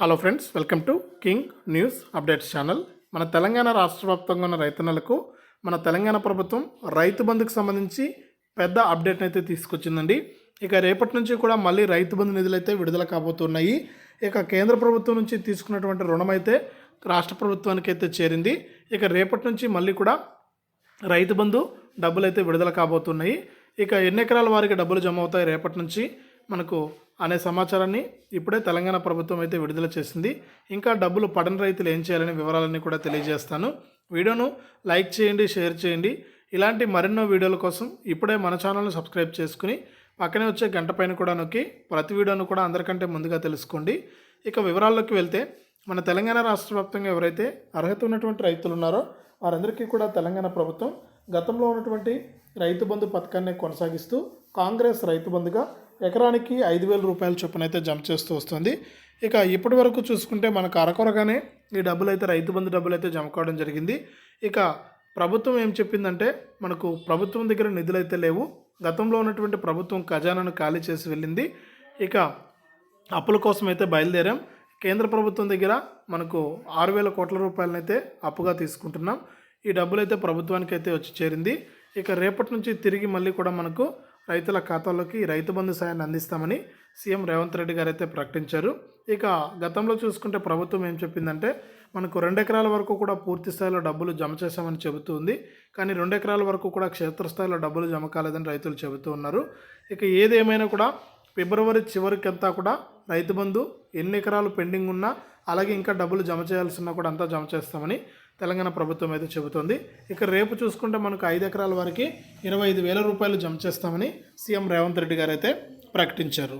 Hello friends welcome to king news updates channel మన తెలంగాణ రాష్ట్ర వ్యాప్తంగా ఉన్న రైతన్నలకు మన తెలంగాణ ప్రభుత్వం రైతు బంధుకు సంబంధించి పెద్ద అప్డేట్ అయితే తీసుకొచ్చిందండి. ఇక రేపటి నుంచి కూడా మళ్ళీ రైతు బంధు నిధులు అయితే విడుదల కాబోతున్నాయి. ఇక కేంద్ర ప్రభుత్వం నుంచి తీసుకున్నటువంటి రుణం అయితే రాష్ట్ర ప్రభుత్వానికి అయితే చేరింది. ఇక రేపటి నుంచి మళ్ళీ కూడా రైతు బంధు డబ్బులు అయితే విడుదల కాబోతున్నాయి. ఇక ఎన్ని ఎకరాల వారికి డబ్బులు జమ అవుతాయి రేపటి నుంచి మనకు అనే సమాచారాన్ని ఇప్పుడే తెలంగాణ ప్రభుత్వం అయితే విడుదల చేసింది. ఇంకా డబ్బులు పడని రైతులు ఏం చేయాలనే వివరాలన్నీ కూడా తెలియజేస్తాను. వీడియోను లైక్ చేయండి షేర్ చేయండి. ఇలాంటి మరెన్నో వీడియోల కోసం ఇప్పుడే మన ఛానల్ని సబ్స్క్రైబ్ చేసుకుని పక్కనే వచ్చే గంట పైన కూడా నొక్కి ప్రతి వీడియోను కూడా అందరికంటే ముందుగా తెలుసుకోండి. ఇక వివరాల్లోకి వెళ్తే మన తెలంగాణ రాష్ట్ర వ్యాప్తంగా ఎవరైతే అర్హత ఉన్నటువంటి రైతులు ఉన్నారో వారందరికీ కూడా తెలంగాణ ప్రభుత్వం గతంలో ఉన్నటువంటి రైతు బంధు పథకాన్ని కొనసాగిస్తూ కాంగ్రెస్ రైతు బంధుగా ఎకరానికి ఐదు వేల రూపాయల చొప్పున అయితే జమ చేస్తూ వస్తుంది. ఇక ఇప్పటి వరకు చూసుకుంటే మనకు అరకొరగానే ఈ డబ్బులు అయితే రైతు బంధు డబ్బులు అయితే జమ కావడం జరిగింది. ఇక ప్రభుత్వం ఏం చెప్పిందంటే మనకు ప్రభుత్వం దగ్గర నిధులు అయితే లేవు. గతంలో ఉన్నటువంటి ప్రభుత్వం ఖజానాను ఖాళీ చేసి వెళ్ళింది. ఇక అప్పుల కోసం అయితే బయలుదేరాం. కేంద్ర ప్రభుత్వం దగ్గర మనకు ఆరు వేల కోట్ల రూపాయలనైతే అప్పుగా తీసుకుంటున్నాం. ఈ డబ్బులు అయితే ప్రభుత్వానికి అయితే వచ్చి చేరింది. ఇక రేపటి నుంచి తిరిగి మళ్ళీ కూడా మనకు రైతుల ఖాతాల్లోకి రైతు బంధు సాయాన్ని అందిస్తామని సీఎం రేవంత్ రెడ్డి గారు అయితే ప్రకటించారు. ఇక గతంలో చూసుకుంటే ప్రభుత్వం ఏం చెప్పిందంటే మనకు రెండు ఎకరాల వరకు కూడా పూర్తి స్థాయిలో డబ్బులు జమ చేశామని చెబుతుంది కానీ రెండు ఎకరాల వరకు కూడా క్షేత్రస్థాయిలో డబ్బులు జమ కాలేదని రైతులు చెబుతూ ఉన్నారు. ఇక ఏదేమైనా కూడా ఫిబ్రవరి చివరికంతా కూడా రైతు బంధు ఎన్ని ఎకరాలు పెండింగ్ ఉన్నా అలాగే ఇంకా డబ్బులు జమ చేయాల్సి కూడా అంతా జమ చేస్తామని తెలంగాణ ప్రభుత్వం అయితే చెబుతోంది. ఇక రేపు చూసుకుంటే మనకు ఐదు ఎకరాల వరకు ఇరవై ఐదు వేల రూపాయలు జమ చేస్తామని సీఎం రేవంత్ రెడ్డి గారు అయితే ప్రకటించారు.